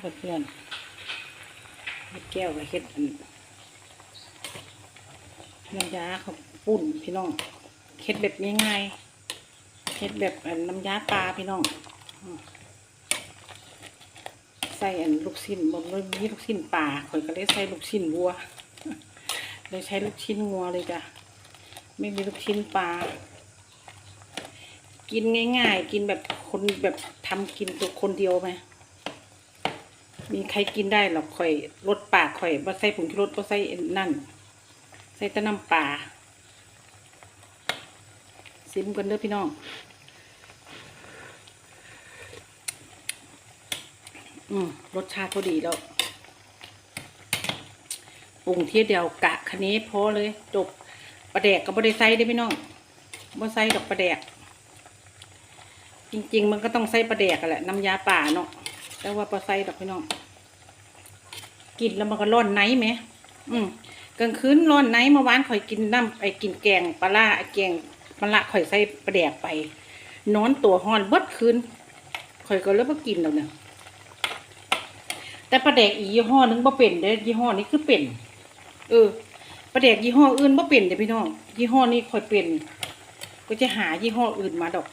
เพื่อนเฮ็ดแก้วกับเฮ็ดอันน้ำยาเขาปุ่นพี่น้องเฮ็ดแบบง่ายๆเฮ็ดแบบอันน้ำยาปลาพี่น้องใส่อันลูกชิ้นบนเลยมีลูกชิ้นปลาข่อยก็เลยใส่ลูกชิ้นวัวเลยใช้ลูกชิ้นงัวเลยจ้ะไม่มีลูกชิ้นปลากินง่าย ๆ กินแบบคนแบบทำกินตัวคนเดียวไหม มีใครกินได้หรอกข่อยรสปากข่อยว่าใส่ผงชูรสว่าใส่นั่น ใส่ตะน้ำปลาซิมกันเด้อพี่น้องอืมรสชาติพอดีแล้วปรุงเทียเดียวกะคันนี้พอเลยจบปลาแดกก็บ่ได้ใส่ได้พี่น้องบ่ใส่ดอกปลาแดก จริง ๆ มันก็ต้องใส่ปลาแดกแหละน้ำยาป่าเนาะ แต่ว่าปลาใส่ดอกพี่น้องกินแล้วมันก็ร้อนไหนไหม อืมกลางคืนร้อนไหนเมื่อวานข่อยกินน้ำไอ้กินแกงปลาล่าไอ้แกงปลาละข่อยใส่ปลาแดกไป นอนตัวห้อนเบิดคืนข่อยก็เลยบ่กินแล้วเนี่ยแต่ปลาแดกอีกยี่ห้อนึงบ่เป็นเด้ยี่ห้อนี้คือเป็น เออปลาแดกยี่ห้ออื่นบ่เป็นเด้พี่น้องยี่ห้อนี้ข่อยเป็น ก็จะหายี่ห้ออื่นมาดอก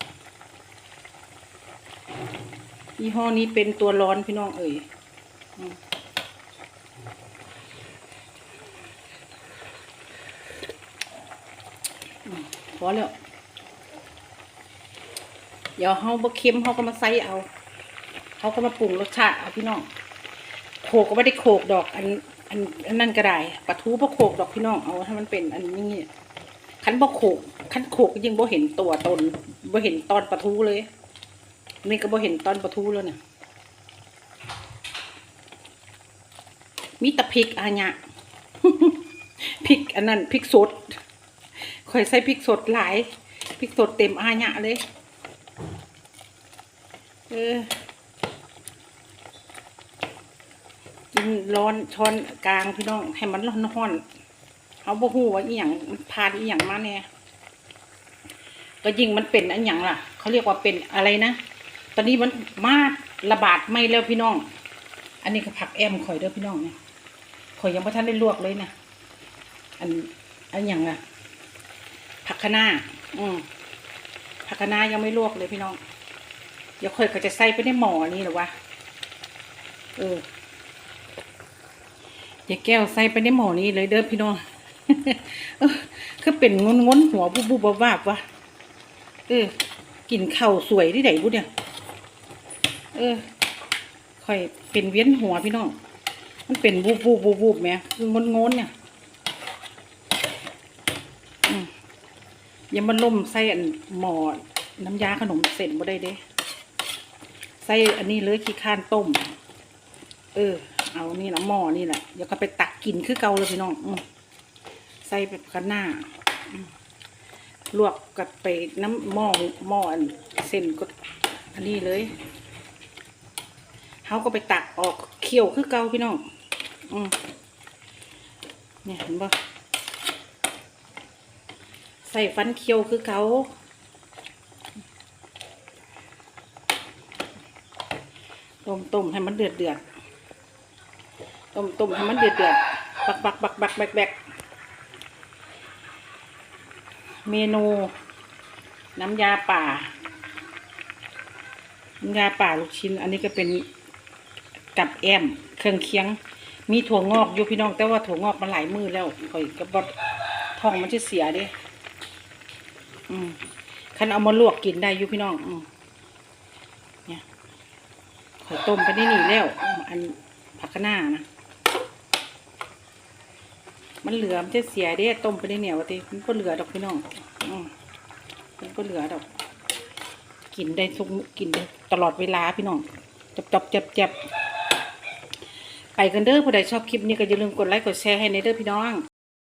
ยี่ห้อนี้เป็นตัวร้อนพี่น้องเอ่ยอืมอืมพอแล้ว เดี๋ยวเขาบะเค็มเขาก็มาใส่เอา เขาก็มาปรุงรสชาติเอาพี่น้อง โขกก็ไม่ได้โขกดอก อันอันอันนั่นก็ได้ปลาทูบ่โขกดอกพี่น้องเอาให้มันเป็นอันนี้คันบ่โขกคันโขกก็ยังบ่เห็นตัวตนบ่เห็นตอนปลาทูเลย นี่ก็บ่เห็นตอนปลาทูแล้วเนี่ยมีแตะพริกอาญะพริกอันนั้นพริกสดข่อยใส่พริกสดหลายพริกสดเต็มอาญะเลย เออกินร้อนช้อนกลางพี่น้อง ให้มันร้อนร้อนๆเอาบ่ฮู้ว่าอีหยังมันพานอีหยังมาเนี่ยก็ยิ่งมันเป็นอันหยังล่ะ เขาเรียกว่าเป็นอะไรนะ ตอนนี้มันมาระบาดไม่แล้วพี่น้อง อันนี้ก็ผักแอมข่อยเด้อพี่น้องเนี่ยข่อยยังไม่ทันได้ลวกเลยนะอันอันอย่างอะผักคะน้าอืมผักคะน้ายังไม่ลวกเลยพี่น้อง เดี๋ยวข่อยก็จะใส่ไปในหม้อนี่หรอวะ เอออย่าแก้วใส่ไปในหม้อนี้เลยเด้อพี่น้องเออคือเป็นงนงนหัวบุบบุบวาบวะเออกินข้าวสวยที่ไหนบุเนี่ย เออค่อยเป็นเวียนหัวพี่น้อง มันเป็นบูบบูบบูบบูบแหมคืองนงนเนี่ยอย่ามาล่มใส่อันหมอน้ำยาขนมเสร็จบ่ได้เด้ใส่อันนี้เลยขี้ข้านต้ม เออ เอานี่ละหม้อนี่แหละเดี๋ยวก็ไปตักกินคือเก่าเลยพี่น้องอใส่แบบกันหน้าลวกกับไปน้ำหม้อหม้ออันเส้นก็อันนี้เลย เขาก็ไปตักออกเคี่ยวคือเกาพี่น้องอืมเนี่ยเห็นปะใส่ฟันเคี่ยวคือเกาต้มต้มให้มันเดือดเดือดต้มต้มให้มันเดือดเดือดบักบักบักบักแบกแบกเมนู น้ำยาป่า น้ำยาป่าลูกชิ้น อันนี้ก็เป็น กับแอมเครื่องเคียง มีถั่วงอกอยู่พี่น้อง แต่ว่าถั่วงอกมันหลายมือแล้วข่อยกับบดท้องมันจะเสียดิอืมคันเอามาลวกกินได้อยู่พี่น้อง อืมเนี่ยข่อยต้มไปได้นี่แล้ว อันผักคะน้านะมันเหลือมันจะเสียเด้ต้มไปได้เนี่ยวะติมันก็เหลือดอกพี่น้องอืมมันก็เหลือดอก กินได้ทุกกินได้ตลอดเวลาพี่น้องจับจับจับจับ ไปกันเด้อผู้ใดชอบคลิปนี้ก็อย่าลืมกดไลค์กดแชร์ให้ในเด้อพี่น้อง